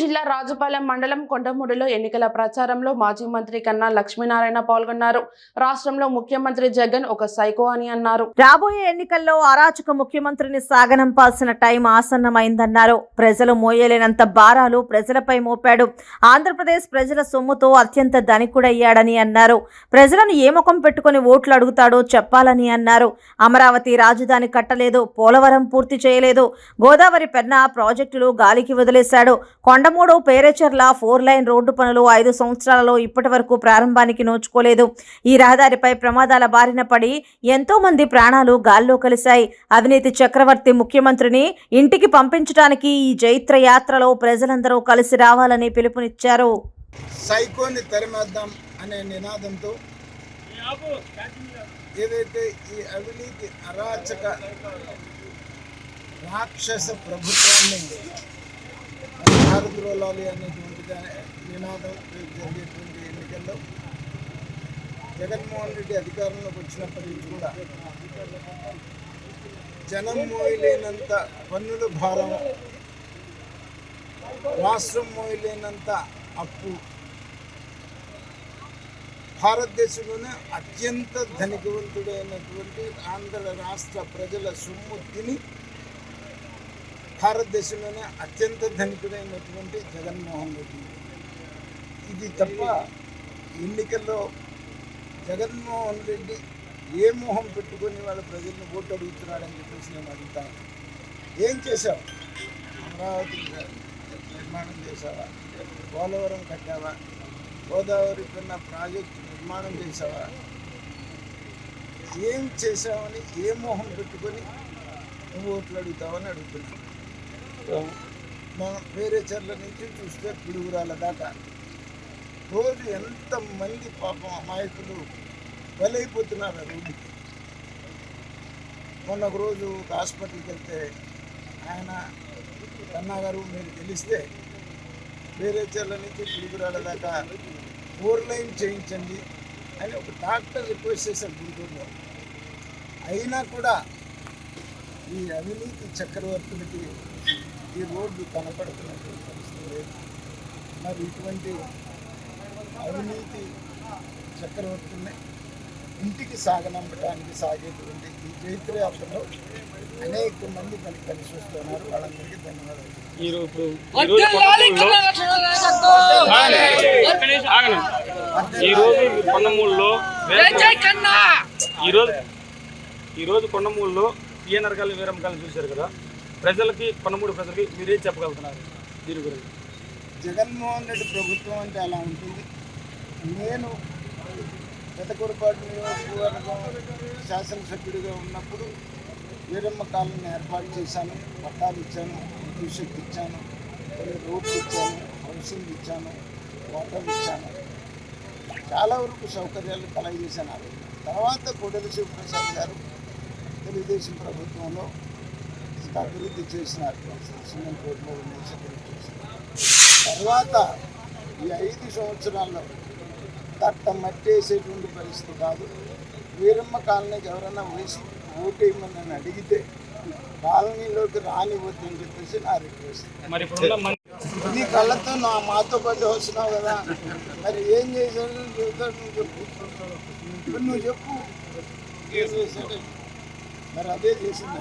జిల్లా రాజుపాలెం మండలం కొండమూడిలో ఎన్నికల ప్రచారంలో మాజీ మంత్రి కన్నా లక్ష్మీనారాయణ పాల్గొన్నారు. రాష్ట్రంలో ముఖ్యమంత్రి జగన్ ఒక సైకో అని అన్నారు. రాబోయే ఎన్నికల్లో అరాచక ముఖ్యమంత్రిని సాగనంపాల్సిన టైం ఆసన్నమైందన్నారు. ప్రజలు మోయలేనంత భారాలు ప్రజలపై మోపాడు. ఆంధ్రప్రదేశ్ ప్రజల సొమ్ముతో అత్యంత ధనికుడయ్యాడని అన్నారు. ప్రజలను ఏ ముఖం పెట్టుకుని ఓట్లు అడుగుతాడో చెప్పాలని అన్నారు. అమరావతి రాజధాని కట్టలేదు పోలవరం పూర్తి చేయలేదు. గోదావరి పెన్నా ప్రాజెక్టులు గాలికి వదిలేశాడు. Kondamudu Perecherla four lane road పనులు ఐదు సంవత్సరాలలో ఇప్పటి వరకు ప్రారంభానికి నోచుకోలేదు. ఈ రహదారిపై ప్రమాదాల బారిన పడి ఎంతో మంది ప్రాణాలు గాల్లో కలిశాయి. అవినీతి చక్రవర్తి ముఖ్యమంత్రిని ఇంటికి పంపించడానికి ఈ జైత్ర యాత్రలో ప్రజలందరూ కలిసి రావాలని పిలుపునిచ్చారు. సైకోని తరిమేద్దాం అనే నినాదంతో ఏదైతే ఈ అవినీతి అరాచక రాక్షస ప్రభుత్వాన్ని వెళ్ళాలి అనేటువంటి నినాదం రేపు జరిగేటువంటి ఎన్నికల్లో జగన్మోహన్ రెడ్డి అధికారంలోకి వచ్చినప్పటి నుంచి కూడా జనం మోయలేనంత పన్నుల భారం రాష్ట్రం మోయలేనంత అప్పు భారతదేశంలోనే అత్యంత ధనికవంతుడైనటువంటి ఆంధ్ర రాష్ట్ర ప్రజల సొమ్ము తిని భారతదేశంలోనే అత్యంత ధనికుడైనటువంటి జగన్మోహన్ రెడ్డి. ఇది తప్ప ఎన్నికల్లో జగన్మోహన్ రెడ్డి ఏ మొహం పెట్టుకొని వాళ్ళ ప్రజలను ఓటు అడుగుతున్నాడని చెప్పేసి నేను అడుగుతాను ఏం చేశావు? అమరావతి నిర్మాణం చేసావా పోలవరం కట్టావా? గోదావరి కన్న ప్రాజెక్టు నిర్మాణం చేసావా ఏం చేసావని ఏ మోహం పెట్టుకొని నువ్వు ఓట్లు అడుగుతావని అడుగుతున్నాను మా వేరే చెర్ల నుంచి చూస్తే పిడుగురాల దాకా. రోజు ఎంతమంది పాపం అమాయకులు బలైపోతున్నారు రోడ్డుకి. మొన్న ఒక రోజు ఒక హాస్పిటల్కి వెళ్తే ఆయన కన్నా గారు మీరు తెలిస్తే వేరే చెర్ల నుంచి పిడుగురాల దాకా ఫోర్ లైన్ చేయించండి అని ఒక డాక్టర్ రిక్వెస్ట్ చేశారు గుంటూరులో. అయినా కూడా ఈ అవినీతి చక్రవర్తులకి ఈ రోడ్డు కనపడుతున్నటువంటి పరిస్థితి లేదు. మరి ఇటువంటి అవినీతి చక్రవర్తుల్ని ఇంటికి సాగనంపడానికి సాగేటువంటి ఈ చైత్రయాత్రలో అనేక మంది మనకి కలిసి వస్తున్నారు వాళ్ళందరికీ ధన్యవాదాలు. ఈ రో- ఇప్పుడు ఈ రోజు కొండమూడులో ఆగండి. ఈ రోజు కొండమూడులో ఈ రోజు ఈ రోజు కొండమూడులో పిఎన్ఆర్ గారిని వీరమ్మ గారిని చూశారు కదా? ప్రజలకి కొండమూడు ప్రజలకి మీరేం చెప్పగలుగుతున్నారు దీని గురించి. జగన్మోహన్ రెడ్డి ప్రభుత్వం అంటే అలా ఉంటుంది. నేను పెదకూరపాటు నియోజకవర్గం శాసనసభ్యుడిగా ఉన్నప్పుడు వీరమ్మ కాలనీ ఏర్పాటు చేశాను. పట్టాలు ఇచ్చాను విద్యుత్ ఇచ్చాను రోడ్లు ఇచ్చాను హౌసింగ్ ఇచ్చాను వాటర్ ఇచ్చాను. చాలా వరకు సౌకర్యాలు కలగజేశాను. తర్వాత కొడలి శివప్రసాద్ గారు తెలుగుదేశం ప్రభుత్వంలో అభివృద్ధి చేసినారు అభివృద్ధి చేసినారు తర్వాత ఈ ఐదు సంవత్సరాల్లో తట్ట మట్టేసేటువంటి పరిస్థితి కాదు. వీరమ్మ కాలనీకి ఎవరైనా ఓటేయమని నన్ను అడిగితే కాలనీలోకి రానివద్దని చెప్పేసి నా రిక్వెస్ట్. నీ కళ్ళతో నా మాతో పాటు వస్తున్నావు కదా. మరి ఏం చేశాడు చెబుతాడు నువ్వు చెప్పు. ఇప్పుడు నువ్వు చెప్పు ఏం చేశాడు మరి అదే చేసింది.